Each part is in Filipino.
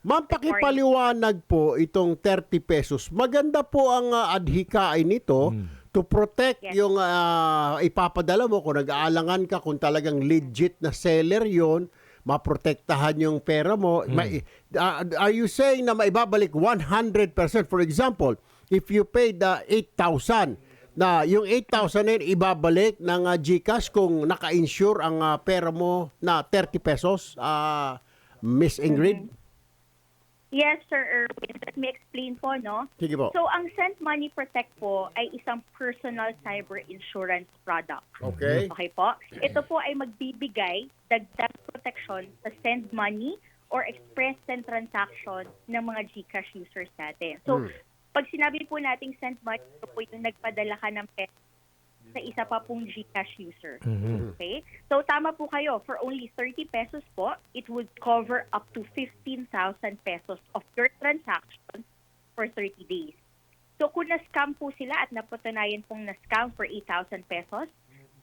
Ma'am, pakipaliwanag po itong 30 pesos. Maganda po ang uh, adhikain nito to protect Yes. yung ah, ipapadala mo kung nag-aalangan ka kung talagang legit na seller yon maprotektahan yung pera mo. Ma- ah, are you saying na maibabalik 100%? For example, if you paid uh, 8,000, na yung 8,000 na yun ibabalik ng ah, GCash kung naka-insure ang ah, pera mo na 30 pesos, ah, Miss Ingrid? Yes, Sir Erwin. Let me explain po, no? Sige po. So, ang Send Money Protect po ay isang personal cyber insurance product. Okay. Okay po? Ito po ay magbibigay dagdag protection sa send money or express send transaction ng mga GCash users natin. So, Hmm. pag sinabi po nating send money, ito po yung nagpadala ka ng pera sa isa pa pong GCash user. Okay? So, tama po kayo. For only 30 pesos po, it would cover up to 15,000 pesos of your transaction for 30 days. So, kung na-scam po sila at napatunayan pong na-scam for 8,000 pesos,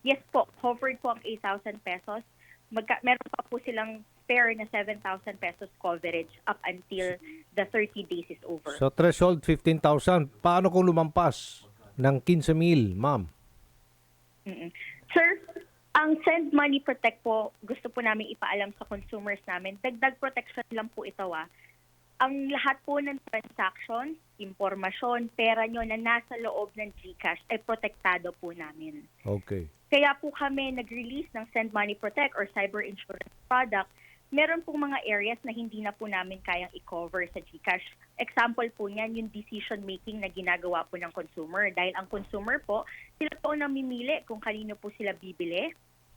yes po, covered po ang 8,000 pesos. Magka- meron pa po silang spare na 7,000 pesos coverage up until the 30 days is over. So threshold 15,000. Paano kung lumampas ng 15,000, ma'am? Mm-mm. Sir, ang Send Money Protect po, gusto po namin ipaalam sa consumers namin, dagdag protection lang po ito ah. Ang lahat po ng transaction, impormasyon, pera nyo na nasa loob ng GCash ay protektado po namin. Okay. Kaya po kami nag-release ng Send Money Protect or cyber insurance product. Meron pong mga areas na hindi na po namin kayang i-cover sa GCash. Example po niyan, yung decision making na ginagawa po ng consumer. Dahil ang consumer po, sila po ang namimili kung kanino po sila bibili.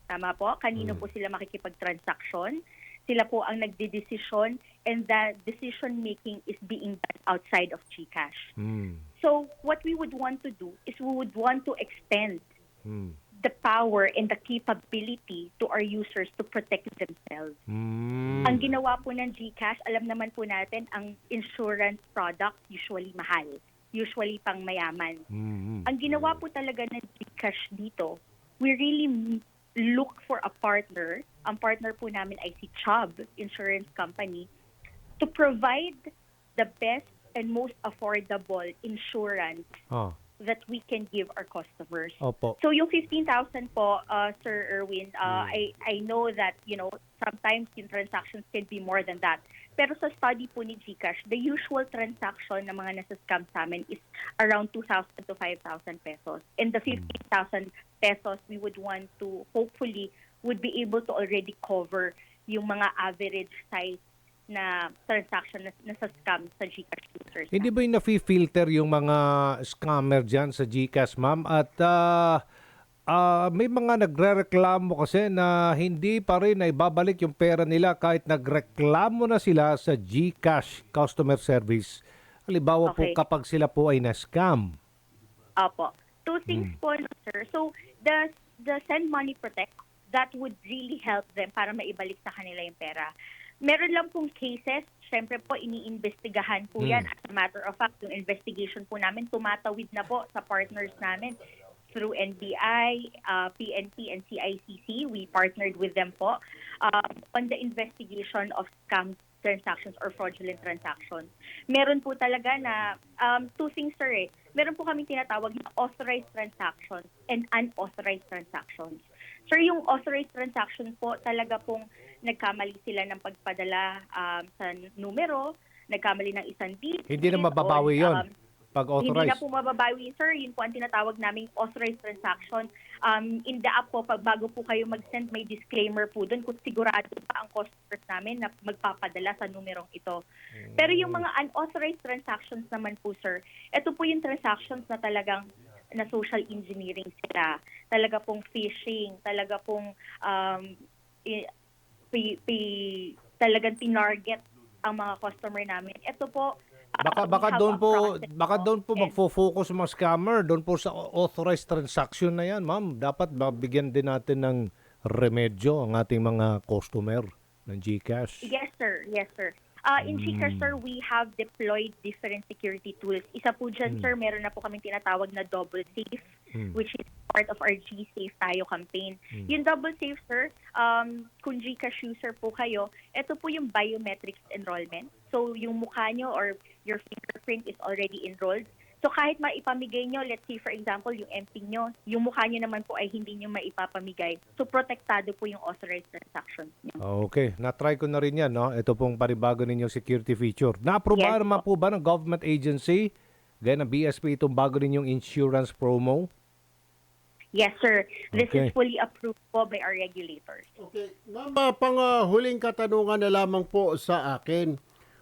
Tama po? Kanino po sila makikipag-transaction. Sila po ang nagdidesisyon and the decision making is being done outside of GCash. Hmm. So what we would want to do is we would want to extend Hmm. The power and the capability to our users to protect themselves. Hmm. Ang ginawa po ng GCash, alam naman po natin, ang insurance product usually mahal, usually pang mayaman. Hmm. Ang ginawa po talaga ng GCash dito, we really look for a partner. Ang partner po namin ay si Chubb Insurance Company to provide the best and most affordable insurance Ah. That we can give our customers. Opo. So yung 15,000 po, uh, Sir Erwin, uh, I, I know that, you know, sometimes yung transactions can be more than that. Pero sa study po ni Gcash, the usual transaction ng mga nasa scam sa amin is around 2,000 to 5,000 pesos. And the 15,000 pesos we would want to, hopefully, would be able to already cover yung mga average size na transaction na nasa scam sa Gcash users. Hindi ba yung nafi-filter yung mga scammer dyan sa GCash, ma'am? At ah, ah, may mga nagre-reklamo kasi na hindi pa rin na ibabalik yung pera nila kahit nagreklamo na sila sa GCash customer service. Halimbawa po Okay. kapag sila po ay na-scam. Opo. Two things po, no, sir. So, the, the Send Money Protect, that would really help them para maibalik sa kanila yung pera. Meron lang pong cases, syempre po, iniimbestigahan po yan. As a matter of fact, yung investigation po namin, tumatawid na po sa partners namin through NBI, uh, PNP, and CICC. We partnered with them po um, on the investigation of scam transactions or fraudulent transactions. Meron po talaga na um, two things, sir. Eh. Meron po kami tinatawag na authorized transactions and unauthorized transactions. Sir, yung authorized transaction po, talaga pong nagkamali sila ng pagpadala um, sa numero, nagkamali ng isang digit. Hindi na mababawi yon um, pag hindi na authorized. po mababawi, sir. Yun po ang tinatawag naming authorized transaction. Um, in the app po, pag bago po kayo mag-send, may disclaimer po doon kung sigurado pa ang customers namin na magpapadala sa numerong ito. Pero yung mga unauthorized transactions naman po, sir, ito po yung transactions na talagang na social engineering sila. Talaga pong phishing, talaga pong um, pi, pi- talagang tinarget ang mga customer namin. Ito po, uh, Baka baka doon po baka doon po magfo-focus mga scammer doon po sa authorized transaction na yan, ma'am. Dapat mabigyan din natin ng remedyo ang ating mga customer ng GCash. Yes, sir. Yes, sir. Uh, in GCash, sir, we have deployed different security tools. Isa po dyan, Mm. sir, meron na po kaming tinatawag na double safe, Mm. which is part of our G-Safe tayo campaign. Mm. Yung double safe, sir, um, kung GCash user po kayo, ito po yung biometrics enrollment. So, yung mukha nyo or your fingerprint is already enrolled. So, kahit maipamigay nyo, let's say, for example, yung MPIN nyo, yung mukha nyo naman po ay hindi nyo maipapamigay. So, protektado po yung authorized transactions nyo. Okay, na-try ko na rin yan, no? Ito pong panibago ninyong security feature. Na-aprobahan Yes naman po ba ng government agency, gaya ng BSP, itong bago ninyong insurance promo? Yes, sir. This Okay. is fully approved po by our regulators. Okay. Ma'am, ah, pang ah, huling katanungan na lamang po sa akin.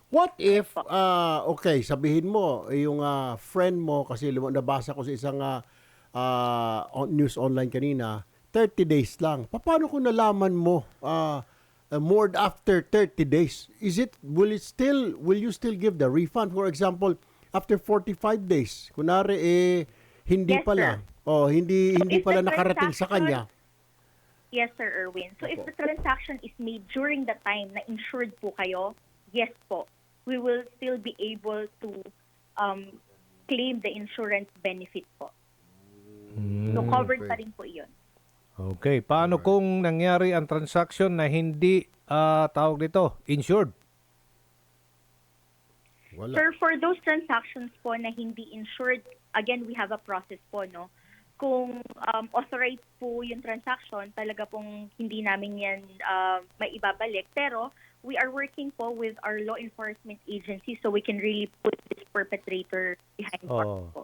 What if, ah, okay, sabihin mo, yung ah, friend mo, kasi lum- nabasa ko sa isang ah, ah, on- news online kanina, 30 days lang. Paano kung nalaman mo ah, ah, more after 30 days? Is it, will it still, will you still give the refund? For example, after 45 days, kunwari eh, hindi Yes, pala. Oh, hindi So, hindi pala nakarating sa kanya. Yes, Sir Erwin. So, if the transaction is made during the time na insured po kayo, yes po, we will still be able to um, claim the insurance benefit po. So, covered okay. pa rin po iyon. Okay, paano kung nangyari ang transaction na hindi ah, tawag dito, insured? Wala. Sir, for those transactions po na hindi insured, again, we have a process po, no? Kung um, authorized po yung transaction, talaga pong hindi namin yan uh, maibabalik. Pero we are working po with our law enforcement agency so we can really put this perpetrator behind bars Oh. po.